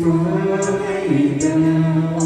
ฟ้าได้